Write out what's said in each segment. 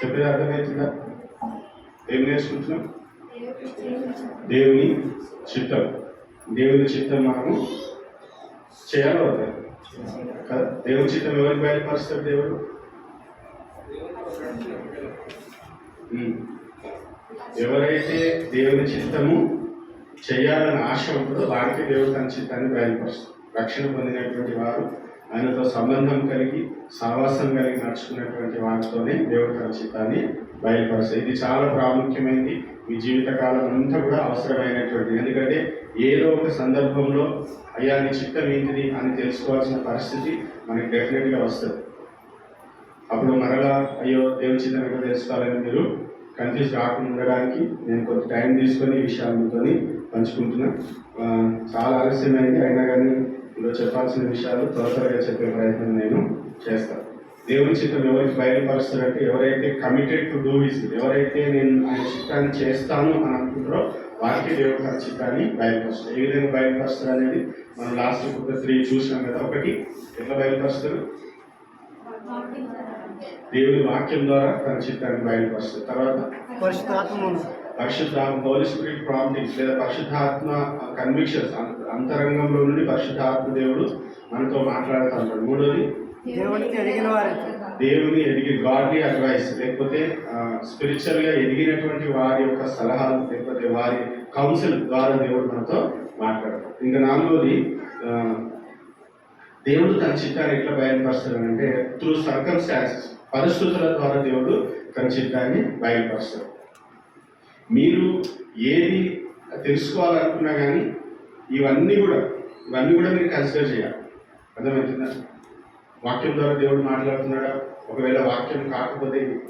చెప్పేది అర్థమవుతుందా ఏం నేర్చుకుంటున్నాం దేవుని చిత్తం. దేవుని చిత్తం మనము చేయాలి వద్దా కదా? దేవుని చిత్తం ఎవరికి బయలుపరుస్తాడు దేవుడు? ఎవరైతే దేవుని చిత్తము చేయాలని ఆశ ఉంటుందో వారికి దేవుడు తన చిత్తాన్ని బయలుపరుస్తాడు రక్షణ పొందినటువంటి వారు ఆయనతో సంబంధం కలిగి సావాసం కలిగి నడుచుకున్నటువంటి వారితోనే దేవుడు తన చిత్తాన్ని బయలుపరుస్తాడు. ఇది చాలా ప్రాముఖ్యమైనది మీ జీవితకాలం అంతా కూడా అవసరమైనటువంటిది. ఎందుకంటే ఏదో ఒక సందర్భంలో అయ్యా నీ చిత్తం ఏంటిది అని తెలుసుకోవాల్సిన పరిస్థితి మనకి డెఫినెట్గా వస్తుంది. అప్పుడు మరలా అయ్యో దేవుని చిత్తం ఎక్కడ తెలుసుకోవాలని మీరు కన్ఫ్యూజ్ కాకుండా ఉండడానికి నేను కొంత టైం తీసుకొని ఈ విషయాలతో పంచుకుంటున్నాను చాలా ఆలస్యమైంది. అయినా కానీ ఇందులో చెప్పాల్సిన విషయాలు త్వర త్వరగా చెప్పే ప్రయత్నం నేను చేస్తాను. దేవుని చిత్తం ఎవరికి బయలుపరుస్తారంటే ఎవరైతే కమిటెడ్ టు డూ హిస్ ఎవరైతే నేను ఆయన చిత్తాన్ని చేస్తాను అని అనుకుంటారో వారికి దేవుడు తన చిత్తాన్ని బయలుపరుస్తారు ఏ విధంగా బయలుపరుస్తారు అనేది మనం లాస్ట్ ఒక త్రీ చూసినాం కదా ఒకటి ఎట్లా బయలుపరుస్తారు దేవుని వాక్యం ద్వారా తన చిత్తాన్ని బయలుపరుస్తుంది తర్వాత పరిశుద్ధాత్మ హోలీ స్పిరిట్ ప్రాంప్టింగ్స్ లేదా పరిశుద్ధాత్మ కన్విక్షన్స్ అంతరంగంలో నుండి పరిశుద్ధాత్మ దేవుడు మనతో మాట్లాడుతూ ఉంటాడు. మూడోది ఎదిగిన దేవుని ఎదిగి గాడ్లీ అడ్వైస్ లేకపోతే స్పిరిచువల్గా ఎదిగినటువంటి వారి యొక్క సలహాలు లేకపోతే వారి కౌన్సిల్ ద్వారా దేవుడు మనతో మాట్లాడతాడు. ఇంకా నాలుగోది దేవుడు తన చిత్తాన్ని ఎట్లా బయలుపరుస్తాడు అంటే త్రూ సర్కమ్స్టాన్సెస్ పరిస్థితుల ద్వారా దేవుడు తన చిత్తాన్ని బయలుపరుస్తాడు. మీరు ఏది తెలుసుకోవాలనుకున్నా కానీ ఇవన్నీ కూడా ఇవన్నీ కూడా మీరు కన్సిడర్ చేయాలి. అర్థమవుతుందా? వాక్యం ద్వారా దేవుడు మాట్లాడుతున్నాడా? ఒకవేళ వాక్యం కాకపోతే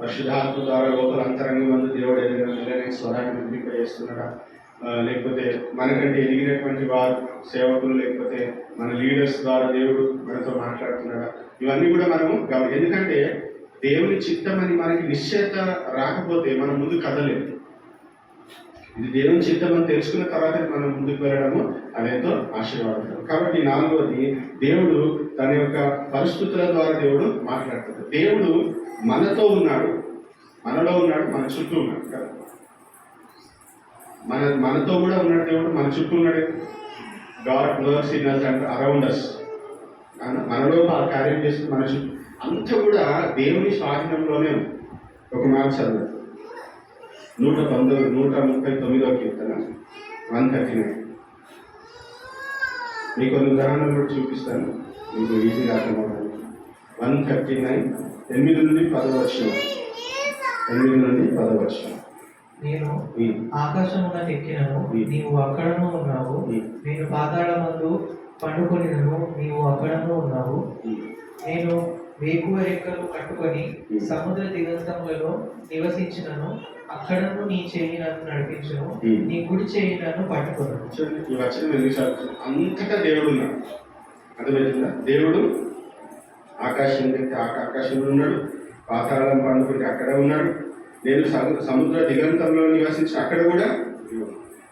పరిశుధాత్మ ద్వారా లోపల అంతరంగం వల్ల దేవుడు ఏదైనా స్వరాన్ని వినిపింపజేస్తున్నాడా లేకపోతే మనకంటే ఎదిగినటువంటి వారు సేవకులు లేకపోతే మన లీడర్స్ ద్వారా దేవుడు మనతో మాట్లాడుతున్నాడా? ఇవన్నీ కూడా మనము ఎందుకంటే దేవుని చిత్తం అని మనకి నిశ్చయత రాకపోతే మనం ముందు కదలేదు ఇది దేవుని చిత్తం అని తెలుసుకున్న తర్వాత మనం ముందుకు వెళ్ళడము అదేంతో ఆశీర్వాదం. కాబట్టి నాలుగవది దేవుడు తన యొక్క పరిస్థితుల ద్వారా దేవుడు మాట్లాడుతాడు. దేవుడు మనతో ఉన్నాడు. మనలో ఉన్నాడు మన చుట్టూ ఉన్నాడు కదా. మన మనతో కూడా ఉన్నాడు దేవుడు మన చుట్టూ ఉన్నాడు. God works in us and around us మనలో ఆ కార్యం చేస్తుంది మన చుట్టూ. అంతా కూడా దేవుని స్వాధీనంలోనే ఒక మాట చదువు నూట పంతొమ్మిది నూట ముప్పై తొమ్మిదో కీర్తన వన్ థర్టీ నైన్ మీకు కొన్ని ఉదాహరణలు కూడా చూపిస్తాను. మీకు ఈజీగా అర్థమవుతుంది. వన్ థర్టీ నైన్ ఎనిమిది నుండి పదవచ్చు ఎనిమిది నుండి పదవచ్చు నేను ఆకాశమున ఎక్కినను నీవు అక్కడను ఉన్నావు. నేను పాతాళమందు పండుకొనినను నీవు అక్కడను ఉన్నావు. నేను వేకువ రెక్కలు కట్టుకొని సముద్ర దిగంతములలో నివసించినను. అక్కడను నీ చేయి నన్ను నడిపించును. నీ కుడి చేయి నన్ను పట్టుకొను. చూడండి ఈ వచ్చిన ఎన్నిసార్లు అంతటా దేవుడు ఉన్నాడు. అర్థమవుతుందా? దేవుడు ఆకాశం ఆకాశంలో ఉన్నాడు. పాతాళం పండుకుంటే అక్కడ ఉన్నాడు. నేను సము- సముద్ర దిగంతంలో నివసించి అక్కడ కూడా.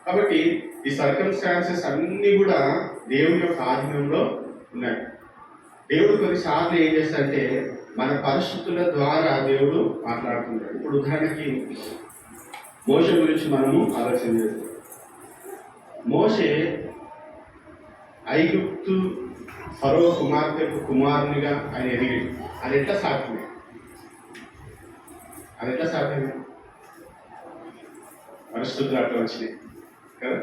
కాబట్టి ఈ సర్కమ్స్టాన్సెస్ అన్నీ కూడా దేవుని యొక్క ఆధీనంలో ఉన్నాయి. దేవుడు కొన్నిసార్లు ఏం చేస్తాడంటే మన పరిస్థితుల ద్వారా దేవుడు మాట్లాడుతున్నాడు ఇప్పుడు ఉదాహరణకి మోస గురించి మనము ఆలోచన చేస్తాం మోషే ఐగుప్తు ఫరో కుమార్తెకు కుమారునిగా ఆయన ఎదిగాడు. అది ఎట్లా సాధ్యమే? అది ఎట్లా సాధ్యమే? పరిస్థితులు అట్లా వచ్చినాయి. కదా?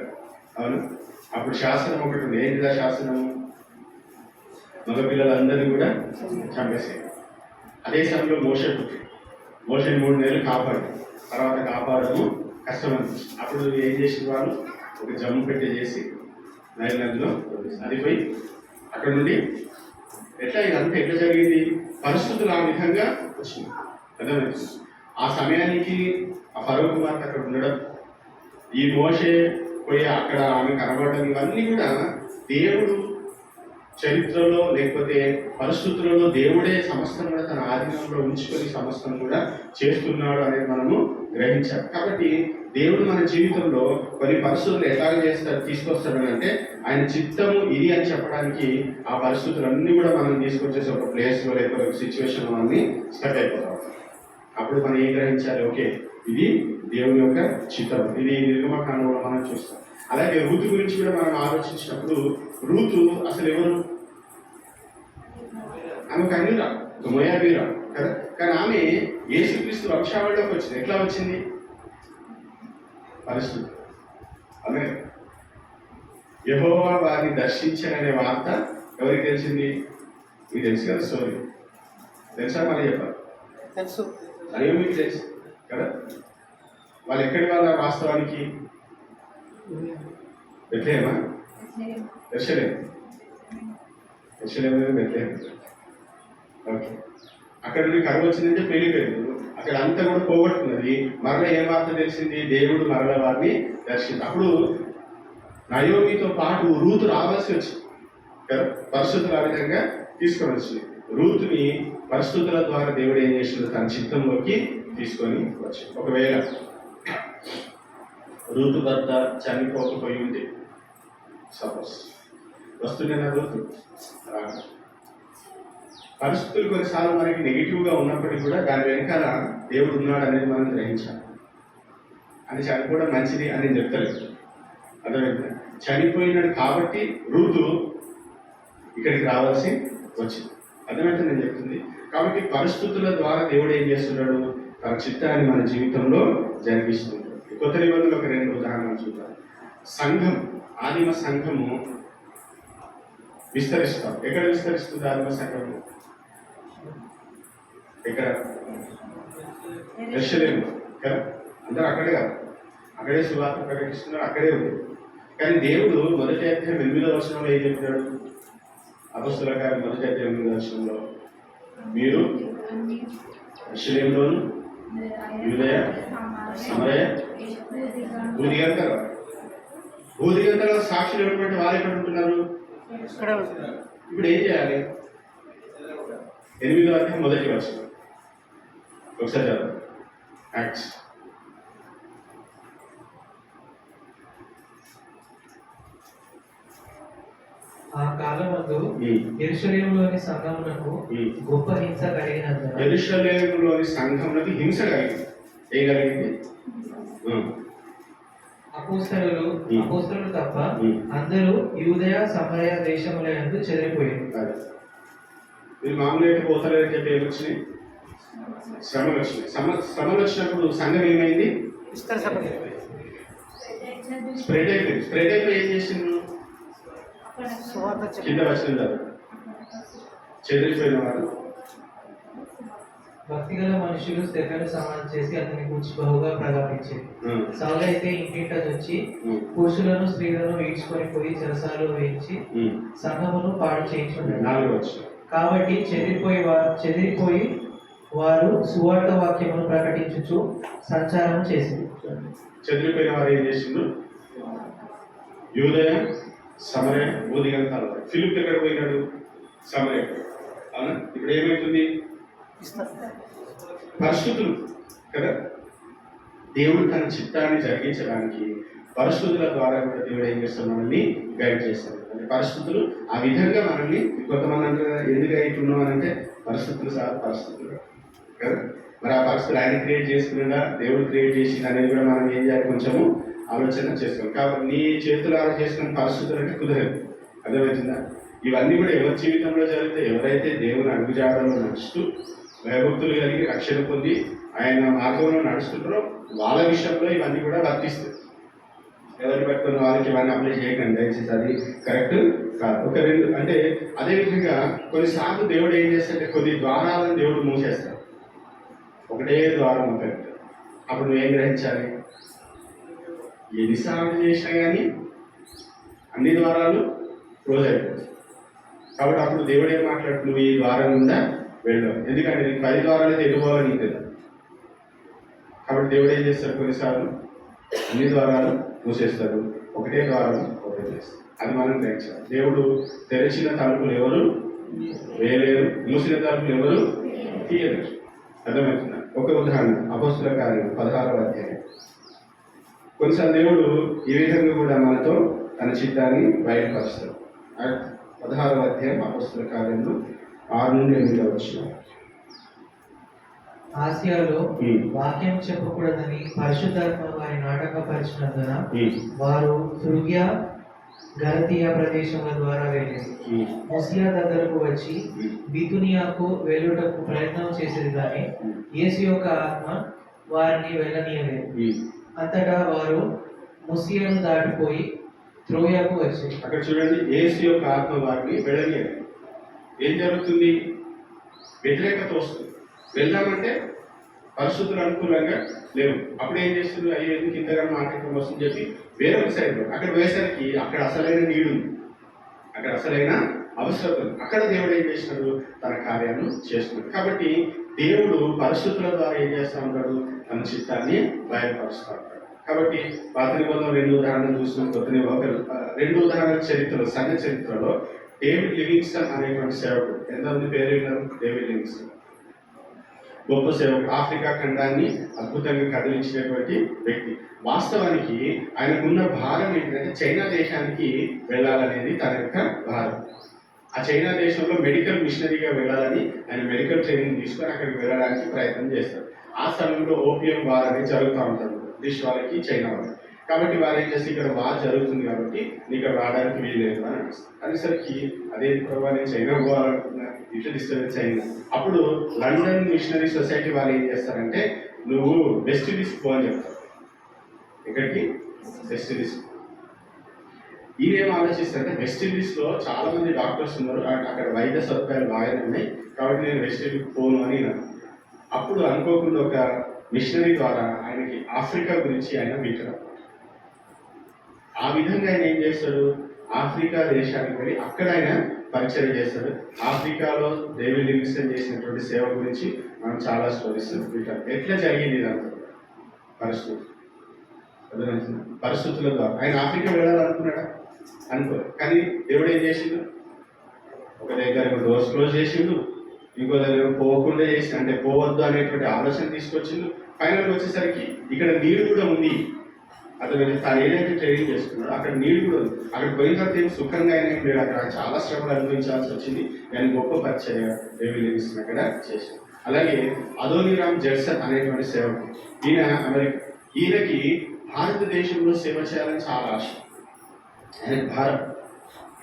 అవును? అప్పుడు శాసనం ఒకటి ఉంది. ఏంటిదా శాసనము? మగపిల్లలందరినీ కూడా చంపేసేది అదే సమయంలో మోషన్ మోషన్ మూడు నెలలు కాపాడు. తర్వాత కాపాడము కష్టం అనిపించింది అప్పుడు ఏం చేసిన వాళ్ళు? ఒక జమ్ము పెట్టి చేసి నైల్ నదిలో అక్కడ నుండి ఎట్లా ఇదంతా ఎట్లా జరిగింది? పరిస్థితులు ఆ విధంగా వచ్చింది. అర్థమైంది? ఆ సమయానికి ఆ పరువు కుమార్తె అక్కడ ఉండడం ఈ మోషే పోయి అక్కడ ఆమె కనబడడం ఇవన్నీ కూడా దేవుడు చరిత్రలో లేకపోతే పరిస్థితులలో దేవుడే సమస్తను కూడా తన ఆధీనంలో ఉంచుకొని సమస్తను కూడా చేస్తున్నాడు అనేది మనము గ్రహించాం కాబట్టి దేవుడు మన జీవితంలో కొన్ని పరిస్థితులు ఎలాగ చేస్తాడు తీసుకొస్తాడు అంటే ఆయన చిత్తము ఇది అని చెప్పడానికి ఆ పరిస్థితులన్నీ కూడా మనం తీసుకొచ్చేసి ఒక ప్లేస్లో లేకపోతే ఒక సిచ్యువేషన్లో అన్ని స్టక్ అయిపోతాం. అప్పుడు మనం ఏం గ్రహించాలి? ఓకే ఇది దేవుని యొక్క చిత్తం ఇది నిర్గమకాండంలో మనం చూస్తాం. అలాగే రూతు గురించి కూడా మనం ఆలోచించినప్పుడు రూతు అసలు ఎవరు? ఆమె ఒక మొయాబీరా కదా? కానీ ఆమె యేసుక్రీస్తు వంశావళిలోకి వచ్చింది. ఎట్లా వచ్చింది? పరిస్థితి ఆమె యెహోవా వారిని దర్శించాననే వార్త ఎవరికి తెలిసింది? మీకు తెలుసు కదా స్టోరీ. తెలుసా? మరి చెప్పాలి. తెలుసు. అదే మీకు తెలుసు కదా? వాళ్ళు ఎక్కడి వాళ్ళ వాస్తవానికి బెత్లేమా ఎర్షలేం దర్శలేం బెత్లేం ఓకే. అక్కడ నుండి కరువు వచ్చిందంటే పెళ్ళిపోయింది అక్కడ అంతా కూడా పోగొట్టుకున్నది. మరల ఏ వార్త తెలిసింది? దేవుడు మరల వారిని దర్శించి అప్పుడు నయోమితో పాటు రూతు రావాల్సి వచ్చింది. పరిస్థితులు ఆ విధంగా తీసుకొని వచ్చింది రూతుని పరిస్థితుల ద్వారా దేవుడు ఏం చేసిండు తన చిత్తంలోకి తీసుకొని వచ్చింది. ఒకవేళ రూతు భర్త చనిపోకపోయి ఉంది సపోజ్. వస్తుండేనా రూతు రాదు. పరిస్థితులు కొన్నిసార్లు మనకి నెగిటివ్గా ఉన్నప్పటికీ కూడా దాని వెనకాల దేవుడు ఉన్నాడు అనేది మనం గ్రహించాలి. అని చనిపోవడం మంచిది అని నేను చెప్తలేదు. అర్థమైందా? చనిపోయినాడు కాబట్టి రూతు ఇక్కడికి రావాల్సి వచ్చింది. అర్థమైతే నేను చెప్తుంది. కాబట్టి పరిస్థితుల ద్వారా దేవుడు ఏం చేస్తున్నాడు? తన చిత్తాన్ని మన జీవితంలో జరిగిస్తున్నాడు కొత్త నిబంధనలు ఒక రెండు ఉదాహరణలు చూద్దాం. సంఘం ఆదిమ సంఘము విస్తరిస్తాం. ఎక్కడ విస్తరిస్తుంది ఆదిమ సంఘము? ఎక్కడ? యెరూషలేము. కదా? అందరూ అక్కడే కాదు? అక్కడే శివార్త ప్రకటిస్తున్నారు అక్కడే ఉంది. కానీ దేవుడు మొదటి అధ్యాయం ఎనిమిదో వర్షంలో ఏం చెప్తాడు అపస్తుల గారి మొదటి అధ్యాయం ఎనిమిదో వర్షంలో మీరు యెరూషలేములోను యూదయ సమరయ భూదిగంతర భూదిగంతర సాక్షులు ఎవరిటువంటి వారు ఎక్కడ ఉంటున్నారు? ఇప్పుడు ఏం చేయాలి? ఎనిమిదో అధ్యాయం మొదటి వర్షం ఒకసారి యాక్ట్స్ ఆ కాలమందు. ఎరుషలేములోని సంఘమునకు. గొప్ప హింస కలిగినందున ఎరుషలేములోని సంఘంలోకి హింస కలిగింది. ఏం కలిగింది. అపోస్తలు. అపోస్తలు తప్ప. అందరూ యూదయ సమరయ దేశములందు చెదిరిపోయారు. అది. మీరు మామూలుగా పోతలేదని చెప్పి ఏమొచ్చినాయి? శ్రమలు వచ్చినాయి. శ్రమ శ్రమలు వచ్చినప్పుడు సంఘం ఏమైంది? స్ప్రెడ్ అయిపోయింది. స్ప్రెడ్ అయిపోయి ఏం చేసిండ్రు? సువార్త కింద వచ్చిన చెదిరిపోయిన వారు భక్తిగల మనుషులు స్థిరను సమానం చేసి అతని గురించి బహుగా ప్రలాపించారు ఉమ్. సౌలు అయితే ఇంటింట వచ్చి. పురుషులను స్త్రీలను ఈడ్చుకొని పోయి చెరసాలు వేయించి. సంఘమును పాడు వచ్చిన కాబట్టి చెదిరిపోయి వారు చెదిరిపోయి వారు సువార్త వాక్యమును ప్రకటించుచు సంచారం చేసింది చెదిరిపోయిన వారు ఏం చేసిండ్రు? యూదయ సమరయ బోధిగంతాలు ఫిలిప్ ఎక్కడ పోయినాడు? సమరే. అవునా? ఇప్పుడు ఏమవుతుంది పరిస్థితులు కదా? దేవుడు తన చిత్తాన్ని జరిగించడానికి పరిస్థితుల ద్వారా కూడా దేవుడు ఏం చేస్తాడు? మనల్ని గైడ్ చేస్తాడు. అంటే పరిస్థితులు ఆ విధంగా మనల్ని కొంతమంది అంటారు ఎందుకు అవుతున్నాం అని అంటే పరిస్థితులు సార్ పరిస్థితులు కదా? మరి ఆ పరిస్థితులు ఆయన క్రియేట్ చేసుకున్నాడా? దేవుడు క్రియేట్ చేసింది అనేది కూడా మనం ఏం చేయాలి? కొంచెము ఆలోచన చేసుకోవాలి కాబట్టి నీ చేతులారా చేసిన పరిస్థితులు అంటే కుదరదు. అర్థమవుతుందా? ఇవన్నీ కూడా ఎవరి జీవితంలో జరిగితే ఎవరైతే దేవుని అడుగుజాడలో నడుస్తూ భయభక్తులు కలిగి రక్షణ పొంది ఆయన మార్గంలో నడుస్తుంటారో వాళ్ళ విషయంలో ఇవన్నీ కూడా వర్తిస్తాయి. ఎవరిని పట్టుకున్న వాళ్ళకి ఇవన్నీ అప్లై చేయకండి దయచేసి అది కరెక్ట్ కాదు. ఒక రెండు అంటే అదేవిధంగా కొన్నిసార్లు దేవుడు ఏం చేస్తాడంటే కొద్ది ద్వారాలను దేవుడు మూసేస్తాడు. ఒకటే ద్వారం ఉంటుంది అప్పుడు నువ్వేం గ్రహించాలి? ఎన్నిసార్లు చేసినా కానీ అన్ని ద్వారాలు క్లోజ్ అయిపోతాయి. కాబట్టి అప్పుడు దేవుడు ఏం మాట్లాడు నువ్వు ఈ ద్వారం గుండా వెళ్ళావు ఎందుకంటే నీకు పది ద్వారాలు అయితే ఎదుకోవాలని తెలియదు కాబట్టి దేవుడు ఏం చేస్తాడు కొన్నిసార్లు? అన్ని ద్వారాలు మూసేస్తాడు. ఒకటే ద్వారం ఓపెన్ చేస్తాడు అది మనం గ్రహించాలి. దేవుడు తెరిచిన తలుపులు ఎవరు? వేయలేరు. మూసిన తలుపులు ఎవరు? తీయలేరు. అర్థమవుతుందా? ఒక ఉదాహరణ అపస్తుల కార్యం పదహారవ అధ్యాయం. కొన్నిసార్లు దేవుడు ఈ విధంగా కూడా మనతో తన చిత్తాన్ని బయటపరుస్తాడు. ఆ పదహారవ అధ్యాయం అపస్తుల కార్యంలో ఆరు నుండి ఎనిమిది వచ్చిన ఆసియాలో వాక్యం చెప్పకూడదని పరిశుద్ధాత్మ వారి నాటకపరిచినందున వారు తుర్గియా గలతీయ ప్రదేశముల ద్వారా వెళ్ళింది ముసియా దగ్గరకు వచ్చి బితునియాకు వెళ్ళుటకు ప్రయత్నం చేసేది కానీ యేసు యొక్క ఆత్మ వారిని వెళ్ళనీయలేదు. అంతటా వారు ముసియాను దాటిపోయి త్రోయకు వచ్చారు. అక్కడ చూడండి ఏసు యొక్క ఆత్మ వారిని వెళ్ళలేదు ఏం జరుగుతుంది? వ్యతిరేకత వస్తుంది. వెళ్దామంటే పరిస్థితులు అనుకూలంగా లేవు. అప్పుడు ఏం చేస్తుంది? అయ్యో ఎందుకు ఇంతగానో మాట్లాడటం వస్తుంది చెప్పి వేరొక సైడ్ అక్కడ వేసరికి అక్కడ అసలైన నీడు అక్కడ అసలైన అవసరం అక్కడ దేవుడు ఏం చేసినాడు? తన కార్యాలను చేస్తున్నాడు. కాబట్టి దేవుడు పరిస్థితుల ద్వారా ఏం చేస్తా ఉంటాడు? తన చిత్తాన్ని బయలుపరుస్తూ కాబట్టి పాత నిబంధన రెండు ఉదాహరణలు చూసిన కొత్త నిబంధన రెండు ఉదాహరణ చరిత్రలో సంఘ చరిత్రలో డేవిడ్ లివింగ్స్టన్ అనేటువంటి సేవకుడు. ఎంతమంది పేరు విన్నారు? David Livingstone. గొప్ప సేవకుడు. ఆఫ్రికా ఖండాన్ని అద్భుతంగా కదిలించినటువంటి వ్యక్తి. వాస్తవానికి ఆయనకున్న భారం ఏంటంటే చైనా దేశానికి వెళ్ళాలనేది తన యొక్క భారం. ఆ చైనా దేశంలో మెడికల్ మిషనరీగా వెళ్ళాలని ఆయన మెడికల్ ట్రైనింగ్ తీసుకొని అక్కడికి వెళ్ళడానికి ప్రయత్నం చేస్తారు. ఆ సమయంలో ఓపియం వార్ అనేది జరుగుతూ ఉంటుంది. బ్రిటిష్ వాళ్ళకి చైనా వాళ్ళకి కాబట్టి వారు ఏం చేస్తే ఇక్కడ బాగా జరుగుతుంది కాబట్టి ఇక్కడ రావడానికి వీల్లేదు అని అనేసరికి అదే ప్రభావ నేను చైనా పోవాలనుకున్నా ఇట్లా డిస్టర్బెన్స్ అయింది అప్పుడు లండన్ మిషనరీ సొసైటీ వాళ్ళు ఏం చేస్తారంటే నువ్వు వెస్ట్ ఇండీస్ పో అని చెప్తారు. ఎక్కడికి? వెస్ట్ ఇండీస్ ఈయనేం ఆలోచిస్తారంటే వెస్ట్ ఇండీస్లో చాలా మంది డాక్టర్స్ ఉన్నారు. అక్కడ అక్కడ వైద్య సదుపాయాలు బాగానే ఉన్నాయి. కాబట్టి నేను వెస్ట్ ఇండీస్ పోను అని అప్పుడు అనుకోకుండా ఒక మిషనరీ ద్వారా ఆయనకి ఆఫ్రికా గురించి ఆయన వింటారు ఆ విధంగా ఆయన ఏం చేస్తాడు? ఆఫ్రికా దేశానికి వెళ్ళి అక్కడ ఆయన పరిచయం చేస్తాడు. ఆఫ్రికాలో డేవిడ్ లివింగ్స్టన్ చేసినటువంటి సేవ గురించి మనం చాలా స్టోరీస్ వింటాం. ఎట్లా జరిగింది ఇదంతా? పరిస్థితి. పరిస్థితుల ద్వారా. ఆయన ఆఫ్రికా వెళ్ళాలనుకున్నాడా? అనుకో కానీ దేవుడు ఏం చేసిండు? ఒక దగ్గర డోర్స్ క్లోజ్ చేసిండు. ఇంకో దగ్గర పోకుండా చేసి అంటే పోవద్దు అనేటువంటి ఆలోచన తీసుకొచ్చిండు. ఫైనల్ వచ్చేసరికి ఇక్కడ నీరు కూడా ఉంది. అతను తాను ఏదైతే ట్రైనింగ్ చేసుకున్నాడు అక్కడ నీళ్ళు కూడా ఉంది. అక్కడ పోయిన తర్వాత ఏం సుఖంగా అయినా ఏం లేదు. అక్కడ చాలా శ్రమలు అనుభవించాల్సి వచ్చింది. నేను గొప్ప పరిచయ దేవి అక్కడ చేశాను. అలాగే అదోనిరామ్ జడ్సన్ అనేటువంటి సేవకుడు. ఈయన అమెరికా ఈయనకి భారతదేశంలో సేవ చేయాలని చాలా ఆశ. ఆయన భారత్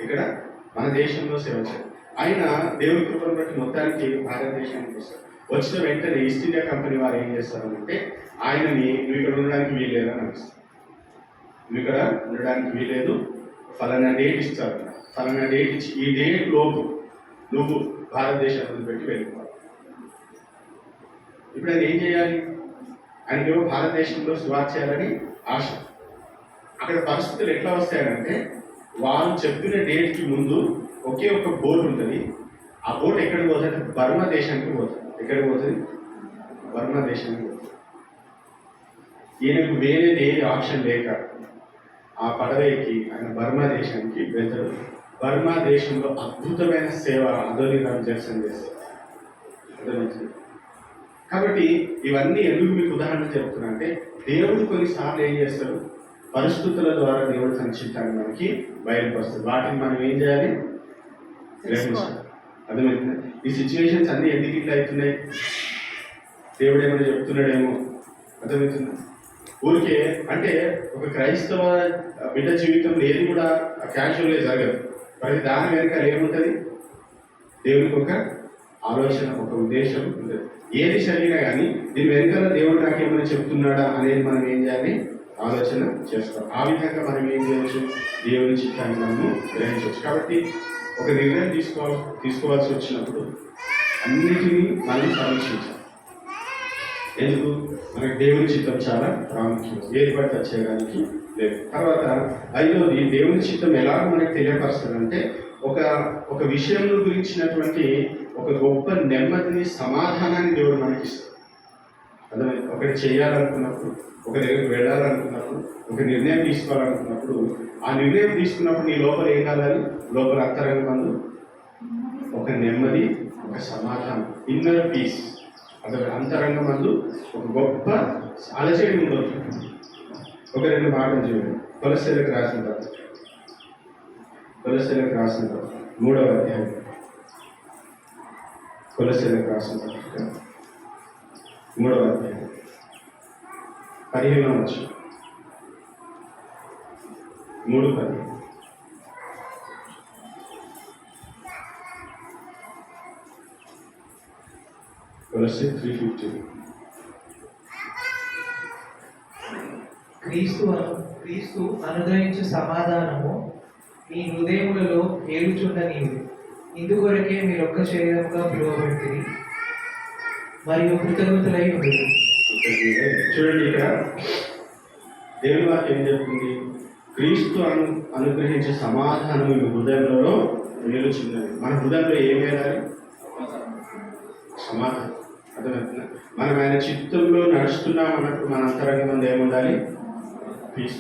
ఇక్కడ మన దేశంలో సేవ చేయాలి. ఆయన దేవుడి కృపను బట్టి మొత్తానికి భారతదేశానికి వస్తారు. వచ్చిన వెంటనే ఈస్ట్ ఇండియా కంపెనీ వారు ఏం చేస్తారు అంటే ఆయనని నువ్వు ఇక్కడ ఉండడానికి వీల్లేదు అని అనిపిస్తారు నువ్వు ఇక్కడ ఉండడానికి వీలేదు ఫలానా డేట్ ఇస్తారు. ఫలానా డేట్ ఇచ్చి ఈ డేట్ లోపు నువ్వు భారతదేశం వదిలిపెట్టి వెళ్ళిపోవాలి. ఇప్పుడు అది ఏం చేయాలి? ఆయనకేమో భారతదేశంలో సువార్ చేయాలని ఆశ. అక్కడ పరిస్థితులు ఎట్లా వస్తాయంటే వాళ్ళు చెప్పిన డేట్కి ముందు ఒకే ఒక బోట్ ఉంటుంది. ఆ బోట్ ఎక్కడికి పోతుంది? బర్మా దేశానికి పోతుంది. ఎక్కడికి పోతుంది? బర్మా దేశానికి పోతుంది. ఈయనకు వేరేది ఏ ఆప్షన్ లేక ఆ పడవ ఎక్కి ఆయన బర్మా దేశానికి వెళ్తాడు. బర్మా దేశంలో అద్భుతమైన సేవ అదోని రామ్ చేస్తారు కాబట్టి ఇవన్నీ ఎందుకు మీకు ఉదాహరణ చెప్తున్నా అంటే దేవుడు కొన్నిసార్లు ఏం చేస్తారు పరిస్థితుల ద్వారా దేవుడు తన చిత్తాన్ని మనకి బయలుపరుస్తాడు. వాటిని మనం ఏం చేయాలి? గ్రహించాలి ఈ సిచ్యువేషన్స్ అన్ని ఎందుకు ఇట్లా అవుతున్నాయి? దేవుడు ఏమైనా చెప్తున్నాడేమో అర్థమవుతుందా? ఊరికే అంటే ఒక క్రైస్తవ బిడ్డ జీవితంలో ఏది కూడా క్యాజువల్గా జరగదు. ప్రతి దాని వెనక ఏముంటుంది? దేవునికి ఒక ఆలోచన ఒక ఉద్దేశం ఉంటుంది. ఏది జరిగినా కానీ దీని వెనకాల దేవుడు నాకేమైనా చెప్తున్నాడా అనేది మనం ఏం చేయాలి? ఆలోచన చేస్తాం. ఆ విధంగా మనం ఏం చేయవచ్చు? దేవుని చిత్తాన్ని మనము గ్రహించవచ్చు. కాబట్టి ఒక నిర్ణయం తీసుకోవ తీసుకోవాల్సి వచ్చినప్పుడు అన్నిటినీ మనం సమీక్షించాలి. ఎందుకు? మనకి దేవుని చిత్తం చాలా ప్రాముఖ్యం. ఏది పడితే చేయడానికి లేదు. తర్వాత ఐదవది దేవుని చిత్తం ఎలా మనకి తెలియపరుస్తుందంటే ఒక ఒక విషయం గురించినటువంటి ఒక గొప్ప నెమ్మదిని సమాధానాన్ని దేవుడు మనకి ఇస్తాడు అర్థమైంది ఒకటి చేయాలనుకున్నప్పుడు ఒక దగ్గరికి వెళ్ళాలనుకున్నప్పుడు ఒక నిర్ణయం తీసుకోవాలనుకున్నప్పుడు ఆ నిర్ణయం తీసుకున్నప్పుడు నీ లోపల ఏం కావాలి? లోపల అంతరంగ ఒక నెమ్మది ఒక సమాధానం ఇన్నర్ పీస్ అదొక అంతరంగ మందు ఒక గొప్ప అలచడి ఉండదు ఒక రెండు మాటలు చూడండి. కొలశీలకు రాసిన తర్వాత కొలశీలకు రాసిన తర్వాత మూడవ అధ్యాయం. కొలశీలకు రాసిన తర్వాత మూడవ అధ్యాయం. పదిహేనవ వచ్చి మూడు పది. కొలసి త్రీ ఫిఫ్టీ క్రీస్తు క్రీస్తు అనుగ్రహించు సమాధానము మీ హృదయములలో ఏలుచుండనీయుడు ఇందుకొరకే మీరు ఒక్క శరీరముగా పిలువబడింది మరియు కృతజ్ఞతలై ఉండదు చూడండి ఇక్కడ దేవుని వాక్యం ఏం చెప్తుంది? క్రీస్తు అను అనుగ్రహించే సమాధానం మీ హృదయంలో నిలుచున్నది. మన హృదయంలో ఏం వేయాలి సమాధానం. అర్థమవుతుందా? మనం ఆయన చిత్తంలో నడుస్తున్నాం అన్నప్పుడు మన అంతరంగం మంది ఏముండాలి? పీస్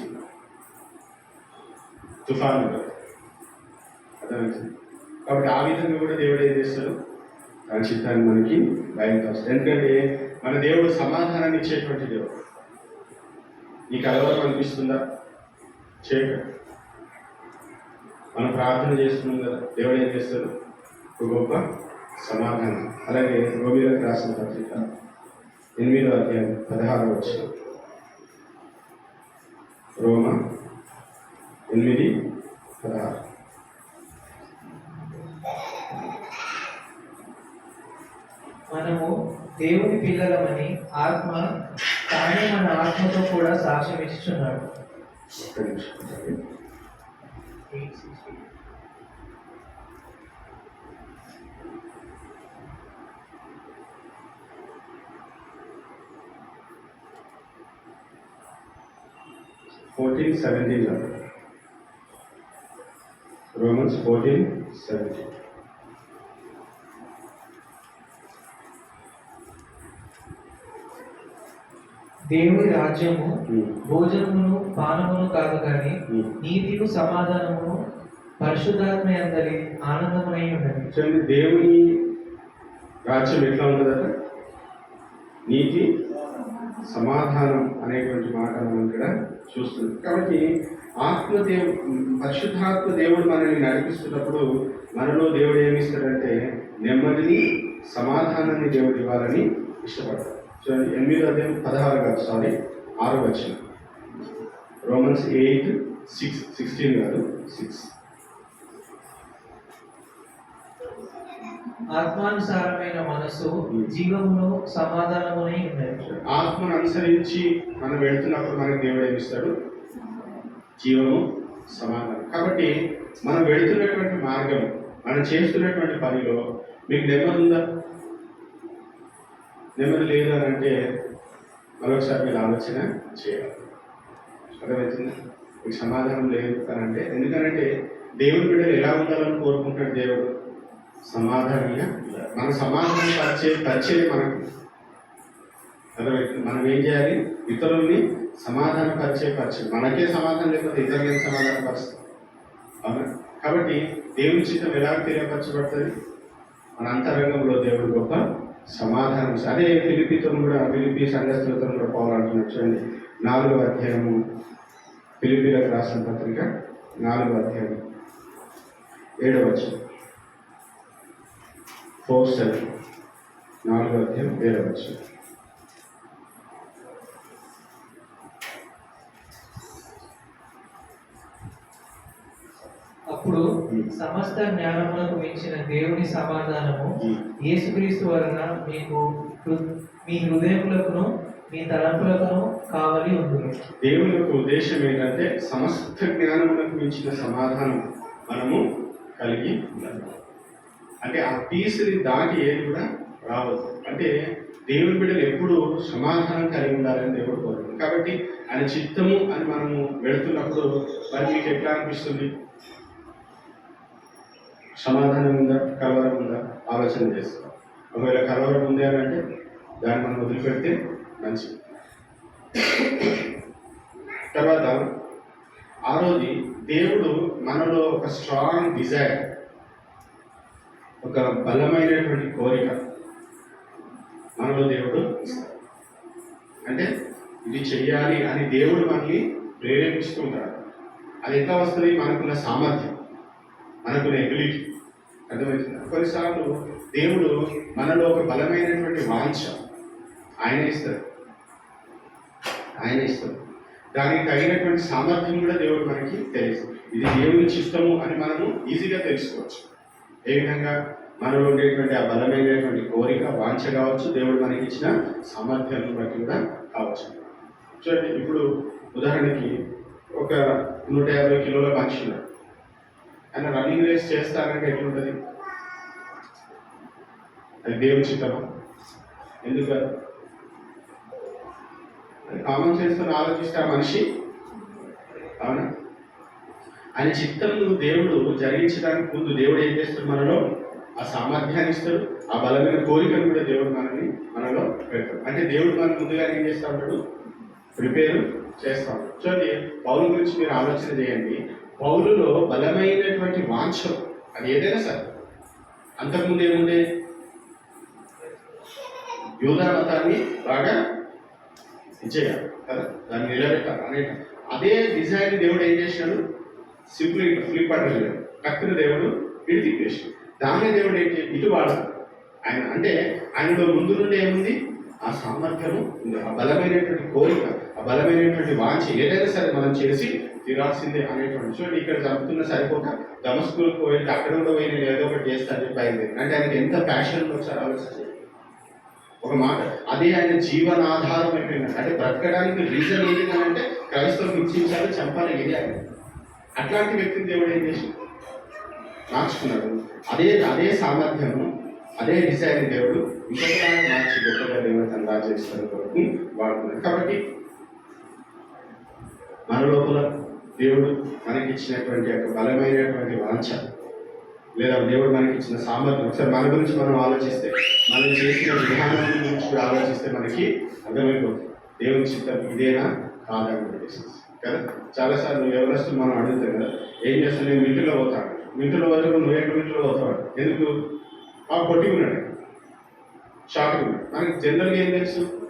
తుఫాను అర్థమవుతుంది? కాబట్టి ఆ విధంగా కూడా దేవుడు ఏం చేస్తాడు? తన చిత్తాన్ని మనకి వస్తుంది ఎందుకంటే మన దేవుడు సమాధానాన్ని ఇచ్చేటువంటి దేవుడు. నీకు కలవరం అనిపిస్తుందా? చేయక. మనం ప్రార్థన చేస్తున్నాం కదా దేవుడు ఏం చేస్తాడు? ఒక గొప్ప సమాధానం. అలాగే రోమిలకు రాసిన పత్రిక ఎనిమిదో అధ్యాయం పదహారు వచ్చిన రోమ ఎనిమిది పదహారు. మనము దేవుని పిల్లలమని ఆత్మ తానే మన ఆత్మతో కూడా సాక్ష్యం ఇస్తున్నాడు fourteen seventeen Romans fourteen seventeen దేవుని రాజ్యము భోజనమును పానమును కాదు కానీ నీతియు సమాధానమును పరిశుద్ధాత్మ అందరి ఆనందమునై ఉన్నది. చూడండి దేవుని రాజ్యం ఎట్లా ఉంటుందట? నీతి సమాధానం అనేటువంటి మాట మనం ఇక్కడ చూస్తున్నాం. కాబట్టి ఆత్మదేవు పరిశుద్ధాత్మ దేవుడు మనల్ని నడిపిస్తున్నప్పుడు మనలో దేవుడు ఏమి ఇస్తాడంటే నెమ్మదిని సమాధానాన్ని దేవుడు ఇవ్వాలని ఇష్టపడతాడు. ఎనిమిదో అధ్యాయం పదహారు కాదు సారీ ఆరు వచ్చిన రోమన్స్ ఎయిట్ సిక్స్ సిక్స్టీన్ కాదు సిక్స్. ఆత్మానుసారమైన మనస్సు జీవమును సమాధానమునై ఉన్నది. ఆత్మను అనుసరించి మనం వెళ్తున్నప్పుడు మనకు దేవుడు ఏమిస్తాడు జీవము సమాధానం. కాబట్టి మనం వెళుతున్నటువంటి మార్గం మనం చేస్తున్నటువంటి పనిలో మీకు నెమ్మది ఉందా? నెమ్మది లేదు అని అంటే మరొకసారి మీరు ఆలోచన చేయాలి. అర్థమవుతుంది మీకు సమాధానం లేదు ఎందుకంటే ఎందుకనంటే దేవుడి బిడ్డలు ఎలా ఉండాలని కోరుకుంటాడు దేవుడు? సమాధానంగా మన సమాధానం పరిచే పరిచయం మనకు. అర్థమవుతుంది మనం ఏం చేయాలి? ఇతరుల్ని సమాధాన పరిచయ పరిచయం. మనకే సమాధానం లేకపోతే ఇతరులని సమాధాన పరుస్తాం అవునా? కాబట్టి దేవుని చిత్తం ఎలా తెలియపరచబడుతుంది? మన అంతరంగంలో దేవుడు గొప్ప సమాధానం అదే ఫిలిపితో కూడా ఫిలిపి సంఘస్థులతో కూడా పోరాడుతున్నట్టు చూడండి. నాలుగో అధ్యాయము ఫిలిపిలకు రాసిన పత్రిక నాలుగో అధ్యాయం ఏడవ ఫోర్ సెవెన్ నాలుగో అధ్యాయం ఏడవచ్చు అప్పుడు సమస్త జ్ఞానములకు మించిన దేవుని సమాధానము. యేసుక్రీస్తు వలన మీకు మీ హృదయములకును మీ తలంపులకును కావలి ఉంటుంది దేవుని యొక్క ఉద్దేశం ఏంటంటే సమస్త జ్ఞానములకు మించిన సమాధానం మనము కలిగి ఉండాలి. అంటే ఆ పీస్ని దాటి ఏది కూడా రావద్దు. అంటే దేవుని బిడ్డలు ఎప్పుడు సమాధానం కలిగి ఉండాలని దేవుడు కోరుతుంది కాబట్టి ఆయన చిత్తము అని మనము వెళుతున్నప్పుడు మరి మీకు ఎట్లా అనిపిస్తుంది? సమాధానం ఉందా కలవరం ఉందా ఆలోచన చేస్తాం. ఒకవేళ కలవరం ఉంది అని అంటే దాన్ని మనం వదిలిపెడితే మంచిది. తర్వాత ఆ రోజు దేవుడు మనలో ఒక స్ట్రాంగ్ డిజైర్ ఒక బలమైనటువంటి కోరిక మనలో దేవుడు అంటే ఇది చెయ్యాలి అని దేవుడు మనల్ని ప్రేరేపిస్తుంటాడు. అది ఎట్లా వస్తుంది? మనకున్న సామర్థ్యం. మనకున్న ఎబిలిటీ అర్థమవుతుంది? కొన్నిసార్లు దేవుడు మనలో ఒక బలమైనటువంటి వాంఛ ఆయన ఇస్తారు ఆయన ఇస్తారు దానికి తగినటువంటి సామర్థ్యం కూడా దేవుడు మనకి తెలుసు ఇది దేవుని ఇష్టము అని మనము ఈజీగా తెలుసుకోవచ్చు. ఏ విధంగా? మనలో ఉండేటువంటి ఆ బలమైనటువంటి కోరిక వాంఛ కావచ్చు దేవుడు మనకి ఇచ్చిన సామర్థ్యాన్ని బట్టి కూడా కావచ్చు. చూడండి ఇప్పుడు ఉదాహరణకి ఒక నూట యాభై కిలోల మనిషి ఉన్నాడు. ఆయన రన్నింగ్ రేస్ చేస్తానంటే ఎట్లుంటుంది? అది దేవుడి చిత్తమా ఎందుకు? అది కామన్ సెన్స్ ఆలోచిస్తే ఆ మనిషి అవునా? ఆయన చిత్తం దేవుడు జరిగించడానికి ముందు దేవుడు ఏం చేస్తాడు మనలో? ఆ సామర్థ్యాన్ని ఇస్తాడు ఆ బలమైన కోరికను కూడా దేవుడు మనల్ని మనలో పెడతాడు. అంటే దేవుడు మనం ముందుగా ఏం చేస్తా ఉంటాడు? ప్రిపేర్ చేస్తాం చూడండి పౌరుల గురించి మీరు ఆలోచన చేయండి. పౌలులో బలమైనటువంటి వాంఛం అది ఏదైనా సరే. అంతకుముందు ఏముండే? యూదా మతాన్ని బాగా ఇచ్చేయాలి కదా? దాన్ని నిలబెట్టాలి. అనే అదే డిజైన్ దేవుడు ఏం చేశాడు సింపుల్ ఇట్లా ఫ్లిప్ టక్కున దేవుడు ఇటు తిప్పేసాడు దాన్ని దేవుడు ఏంటి ఇటు వాడాలి ఆయన అంటే ఆయనలో ముందు నుండి ఏముంది? ఆ సామర్థ్యము ఆ బలమైనటువంటి కోరిక ఆ బలమైనటువంటి వాంఛ ఏదైనా సరే మనం చేసి తీరాల్సిందే అనేటువంటి చూడండి ఇక్కడ చదువుతున్న సరిపోక దమస్కూల్కి పోయి అక్కడ కూడా పోయి నేను ఏదో ఒకటి చేస్తాను చెప్పి అయింది అంటే ఆయనకి ఎంత ప్యాషన్ వచ్చారో ఆలోచించి ఒక మాట అదే ఆయన జీవనాధారం అయిపోయింది అంటే బ్రతకడానికి రీజన్ ఏంటి అంటే క్రైస్తవులు హింసించాలి చంపాలి ఇది ఆయన అట్లాంటి వ్యక్తిని దేవుడు ఏం చేసి మార్చుకున్నాడు? అదే అదే సామర్థ్యము అదే డిజైన్ దేవుడు ఇంకొక మార్చి గొప్పగా దేవుడు తన కొరకు వాడుకున్నాడు. కాబట్టి మన లోపల దేవుడు మనకి ఇచ్చినటువంటి యొక్క బలమైనటువంటి వాంఛ. లేదా దేవుడు మనకిచ్చిన సామర్థ్యం. ఒకసారి మన గురించి మనం ఆలోచిస్తే మనం చేసిన విధానం గురించి కూడా ఆలోచిస్తే మనకి అర్థమైపోతుంది. దేవుని చిత్తం ఇదేనా? కాదని అని కదా? చాలాసార్లు ఎవరెస్ట్ మనం అడుగుతాం కదా ఏం చేస్తాను నేను మింటిలో పోతాను. మింటిలో పోతే నువ్వు ఎక్కడ మింటిలో పోతాడు ఎందుకు? ఆ కొట్టి ఉన్నాడు. షాక్ మనకి జనరల్గా ఏం తెలుసు?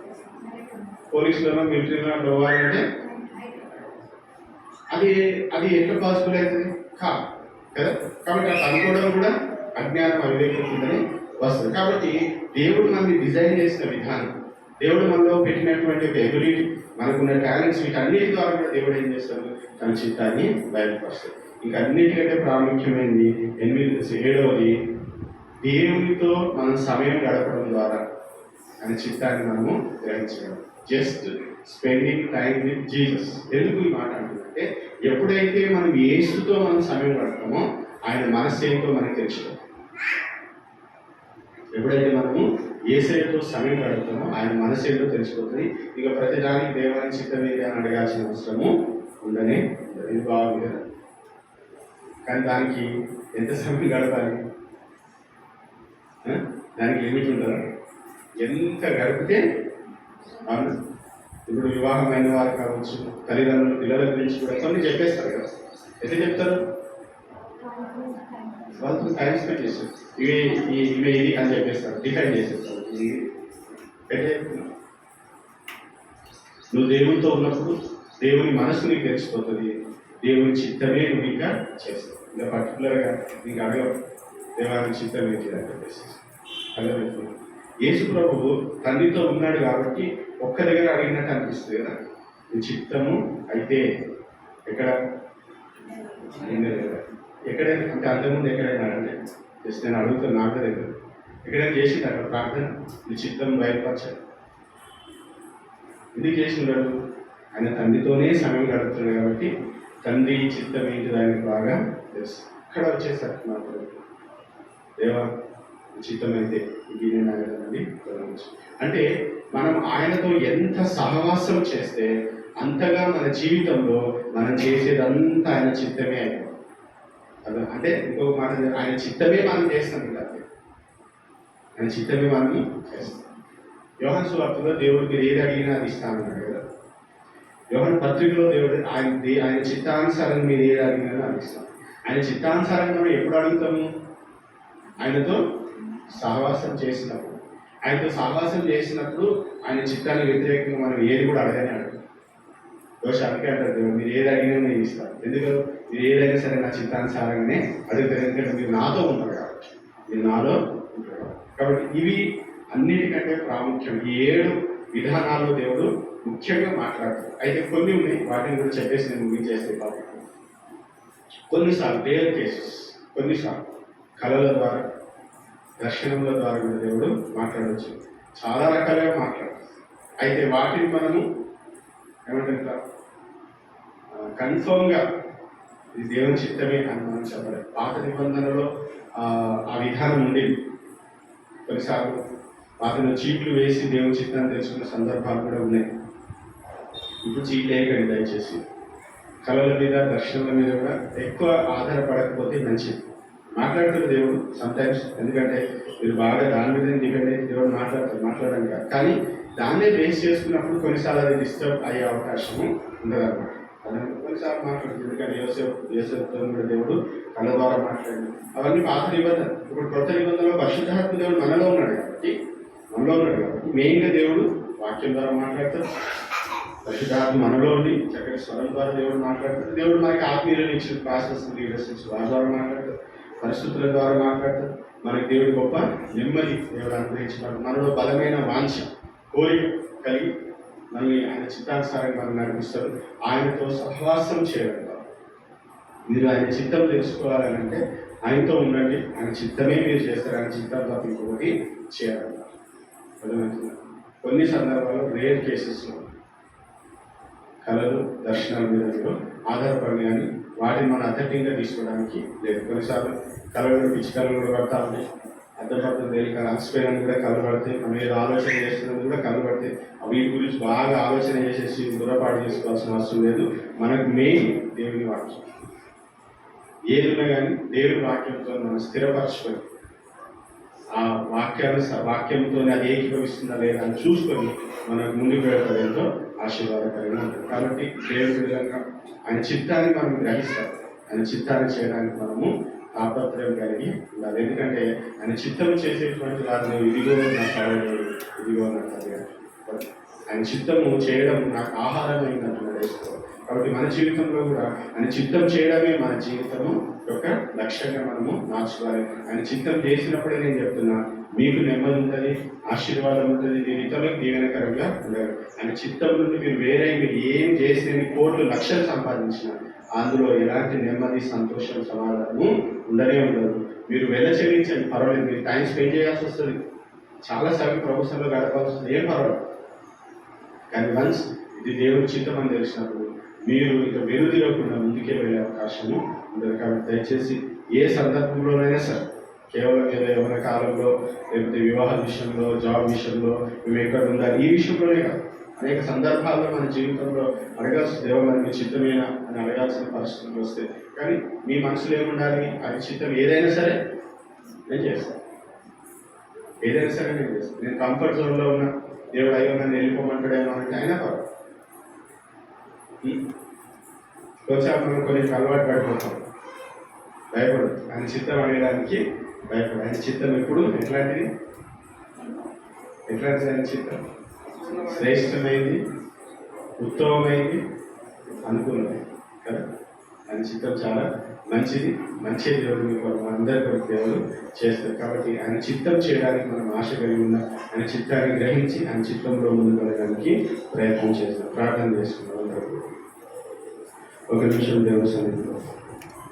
పోలీసులను మిలిటరీలో పోవాలంటే అది అది ఎట్లా పాసిబుల్ అవుతుంది కాదు కదా? కాబట్టి అట్లా అనుకోవడం కూడా అజ్ఞానం అవివేకం వస్తుంది. కాబట్టి దేవుడు మనల్ని డిజైన్ చేసిన విధానం దేవుడు మనలో పెట్టినటువంటి ఒక ఎబిలిటీ మనకున్న టాలెంట్స్ వీటన్నిటి ద్వారా కూడా దేవుడు ఏం చేస్తాడు? తన చిత్తాన్ని బయటపరుస్తాడు ఇంకా అన్నిటికంటే ప్రాముఖ్యమైనది ఎనిమిది ఏడవది దేవునితో మనం సమయం గడపడం ద్వారా ఆయన చిత్తాన్ని మనము గ్రహించగలం. Just spending time with Jesus ఎందుకు ఈ మాట అంటే ఎప్పుడైతే మనం ఏసుతో మనం సమయం గడపమో ఆయన మనస్సేతో మనకి తెలుసుకోవాలి. ఎప్పుడైతే మనము ఏసైతో సమయం గడుపుతామో ఆయన మనసేదో తెలిసిపోతుంది ఇక ప్రతిదానికి దేవాన్ని చిత్తమేది అని అడగాల్సిన అవసరము ఉండనే ఇది బాగుంది కదా? కానీ దానికి ఎంత సమయం గడపాలి? దానికి లిమిట్ ఉంటుందా ఎంత గడిపితే అవును. ఇప్పుడు వివాహం అయిన వారు కావచ్చు తల్లిదండ్రులు పిల్లల గురించి కూడా కొన్ని చెప్పేస్తారు కదా. ఎట్లా చెప్తారు? వాళ్ళతో టైం స్పెండ్ చేస్తారు. ఇవి ఈ- ఇవి ఇది అని చెప్పేస్తారు. డిఫైన్ చేసేస్తారు. ఇది ఎట్లా చెప్తున్నారు? నువ్వు దేవునితో ఉన్నప్పుడు దేవుని మనసు నీకు తెలిసిపోతుంది. దేవుని చిత్తమే నువ్వు ఇంకా చేస్తావు. ఇంకా పర్టికులర్గా నీకు అడగవు. దేవాన్ని చిత్తమే చేయాలని చెప్పేసి. అర్థమవుతుంది యేసు ప్రభువు తండ్రితో ఉన్నాడు కాబట్టి ఒక్క దగ్గర అడిగినట్టు అనిపిస్తుంది కదా. చిత్తము అయితే ఎక్కడ? ఎక్కడైనా అంటే అంతకుముందు ఎక్కడైనా అంటే జస్ట్ నేను అడుగుతాను నాకు దగ్గర ఎక్కడైనా చేసింది అక్కడ ప్రార్థన? నీ చిత్తం బయలుపరచాలి ఎందుకు చేసినాడు ఆయన తండ్రితోనే సమయం గడుపుతున్నాడు కాబట్టి తండ్రి చిత్తం ఏంటి దానికి బాగా తెలుసు. ఇక్కడ వచ్చేసారు నాకు దేవా చిత్తమైతే చిత్తం గమనించు. అంటే మనం ఆయనతో ఎంత సహవాసం చేస్తే అంతగా మన జీవితంలో మనం చేసేదంతా ఆయన చిత్తమే అయిపోతుంది అంటే ఇంకొక మాట ఆయన చిత్తమే మనం చేస్తాం కదా ఆయన చిత్తమే మనం చేస్తాం. యోహన్ సువార్తలో దేవుడు మీరు ఏది అడిగినా అది ఇస్తానన్నాడు కదా. యోహన్ పత్రికలో దేవుడు ఆయన ఆయన చిత్తానుసారం మీరు ఏది అడిగినా అది ఇస్తాం. ఆయన చిత్తానుసారంగా మనం ఎప్పుడు అడుగుతాము? ఆయనతో సహవాసం చేసినప్పుడు. ఆయనతో సహవాసం చేసినప్పుడు ఆయన చిత్తానికి వ్యతిరేకంగా మనం ఏది కూడా అడగని అడగం దోష అందుకే అంటారు మీరు ఏది అడిగినా నేను ఇస్తాను. ఎందుకు? మీరు ఏదైనా సరే నా చిత్తానుసారంగానే అడుగుతారు ఎందుకంటే మీరు నాతో ఉంటారు కాబట్టి. మీరు నాలో ఉంటారు కాబట్టి. ఇవి అన్నిటికంటే ప్రాముఖ్యం. ఈ ఏడు విధానాలు దేవుడు ముఖ్యంగా మాట్లాడతారు అయితే కొన్ని ఉన్నాయి వాటిని కూడా చెప్పేసి నేను ముగించేస్తే కాబట్టి కొన్నిసార్లు రేర్ కేసెస్ కొన్నిసార్లు కళల ద్వారా దర్శనంలో ద్వారా దేవుడు మాట్లాడవచ్చు చాలా రకాలుగా మాట్లాడచ్చు అయితే వాటిని మనము ఏమంటారు? కన్ఫర్మ్గా ఇది దేవుని చిత్తమే అని మనం చెప్పలేదు పాత నిబంధనలో ఆ, ఆ విధానం ఉండేది. కొన్నిసార్లు వాటిలో చీట్లు వేసి దేవుని చిత్తాన్ని తెలుసుకున్న సందర్భాలు కూడా ఉన్నాయి. ఇప్పుడు చీట్లు వేయకండి దయచేసి కళల మీద దర్శనాల మీద కూడా ఎక్కువ ఆధారపడకపోతే మంచిది. మాట్లాడుతున్న దేవుడు సమ్టైమ్స్ ఎందుకంటే మీరు బాగా దాని మీద ఎందుకంటే దేవుడు మాట్లాడతారు మాట్లాడడం కాదు. కానీ దాన్నే బేస్ చేసుకున్నప్పుడు కొన్నిసార్లు అది డిస్టర్బ్ అయ్యే అవకాశము ఉండదన్నమాట. అదే కొన్నిసార్లు మాట్లాడుతుంది ఎందుకంటే యోసేపు యోసేపుతో కూడా దేవుడు కళ్ళ ద్వారా మాట్లాడింది అవన్నీ పాత నిబంధన ఇప్పుడు కొత్త నిబంధనలో పరిశుద్ధాత్మ దేవుడు మనలో ఉన్నాడు కాబట్టి మనలో ఉన్నాడు కాబట్టి మెయిన్గా దేవుడు వాక్యం ద్వారా మాట్లాడతాడు. పరిశుద్ధాత్మ మనలో ఉండి చక్కటి స్వరం ద్వారా దేవుడు మాట్లాడతాడు. దేవుడు మనకి ఆత్మీయులను ఇచ్చిన ప్రాసెస్ లీడర్స్ ఇచ్చిన వారి ద్వారా మాట్లాడతాడు. పరిస్థితుల ద్వారా మాట్లాడతారు. మనకి దేవుడు గొప్ప నెమ్మది దేవుడు అనుగ్రహించినాడు మనలో బలమైన వాంఛ కోరిక కలిగి మనల్ని ఆయన చిత్తానుసారంగా మనం నడిపిస్తాడు ఆయనతో సహవాసం చేయడం. మీరు ఆయన చిత్తం తెలుసుకోవాలంటే ఆయనతో ఉండండి. ఆయన చిత్తమే మీరు చేస్తారు. ఆయన చిత్తం తప్ప ఇంకొకటి చేయాలి కొన్ని సందర్భాల్లో రేర్ కేసెస్లో కళలు దర్శనాల మీద మీరు ఆధారపడి కానీ వాటిని మనం అథెంటిక్గా తీసుకోవడానికి లేదు. కొన్నిసార్లు కళలు పిచ్చి కళలు కూడా పడతా ఉంటాయి. అర్థపడుతుంది దేనికి అని కూడా కళ్ళు పడతాయి మనం ఏదో ఆలోచన చేస్తున్నది కూడా కళ్ళు పడతాయి వీటి గురించి బాగా ఆలోచన చేసేసి దూరపాటు చేసుకోవాల్సిన అవసరం లేదు. మనకు మెయిన్ దేవుని వాక్యం. ఏది ఉన్నా కానీ దేవుని వాక్యంతో మనం స్థిరపరచుకొని ఆ వాక్యాన్ని వాక్యంతో అది ఏకీభవిస్తుందా లేదా అని చూసుకొని మనకు ముందుకు వెళ్తారు. ఆశీర్వాదకరంగా ఉంటుంది కాబట్టి దేవుడి విధంగా ఆయన చిత్తాన్ని మనం గ్రహిస్తాం. ఆయన చిత్తాన్ని చేయడానికి మనము తాపత్రయం కలిగి ఉండాలి. ఎందుకంటే ఆయన చిత్తం చేసేటువంటి వారిని ఇదిగో నా సహోదరుడు ఇదిగో నా తల్లి ఆయన చిత్తము చేయడం నాకు ఆహారం వేసుకోవాలి కాబట్టి మన జీవితంలో కూడా ఆయన చిత్తం చేయడమే మన జీవితము యొక్క లక్ష్యంగా మనము మార్చుకోవాలి. ఆయన చిత్తం చేసినప్పుడే నేను చెప్తున్నా మీకు నెమ్మది ఉంటుంది ఆశీర్వాదం ఉంటుంది మీరు ఇతరులకు దీవెనకరంగా ఉండరు ఆయన చిత్తం నుండి మీరు వేరే మీరు ఏం చేసి కోట్లు లక్షలు సంపాదించిన అందులో ఎలాంటి నెమ్మది సంతోషం సమాధానము ఉండనే ఉండదు. మీరు వెళ్ళ చెల్లించండి పర్వాలేదు మీరు టైం స్పెండ్ చేయాల్సి వస్తుంది. చాలా సార్లు ప్రభుత్వంలో గడపాల్సి వస్తుంది ఏం పర్వాలేదు. కానీ వన్స్ ఇది దేవుడి చిత్తం అని తెలిసినప్పుడు మీరు ఇక వెనుదిరకుండా ముందుకే వెళ్ళే అవకాశము ఉండదు కాబట్టి దయచేసి ఏ సందర్భంలోనైనా సరే కేవలం ఏదో యవన కాలంలో లేకపోతే వివాహ విషయంలో జాబ్ విషయంలో మేము ఎక్కడ ఉండాలి ఈ విషయంలోనే కాదు అనేక సందర్భాల్లో మన జీవితంలో అడగాల్సిన దేవ మనకి మీ చిత్తమేనా అని అడగాల్సిన పరిస్థితులు వస్తే కానీ మీ మనసులో ఏముండాలి? అది చిత్తం ఏదైనా సరే నేను చేస్తాను. ఏదైనా సరే నేను చేస్తాను. నేను కంఫర్ట్ జోన్లో ఉన్నా దేవుడు అయ్యో నన్ను వెళ్ళిపోమంటాడేమో అంటే అయినా పర్వాలేదు. వచ్చాక మనం కొన్ని అలవాటు పడిపోతాం. భయపడదు ఆయన చిత్తం అడగడానికి భయపడు ఆయన చిత్తం ఎప్పుడు ఎట్లాంటిది? ఎట్లాంటిది ఆయన చిత్తం? శ్రేష్టమైంది ఉత్తమమైంది అనుకున్నది కదా? ఆయన చిత్తం చాలా మంచిది. మంచి దేవుడు మీ కొరకు అందరి కొరకు దేవుడు చేస్తారు. కాబట్టి ఆయన చిత్తం చేయడానికి మనం ఆశ కలిగి ఉన్న ఆయన చిత్తాన్ని గ్రహించి ఆయన చిత్తంలో ముందుకు వెళ్ళడానికి ప్రయత్నం చేస్తాం. ప్రార్థన చేసుకున్నాం ఒక నిమిషం దేవుడు సన్నిధిలో.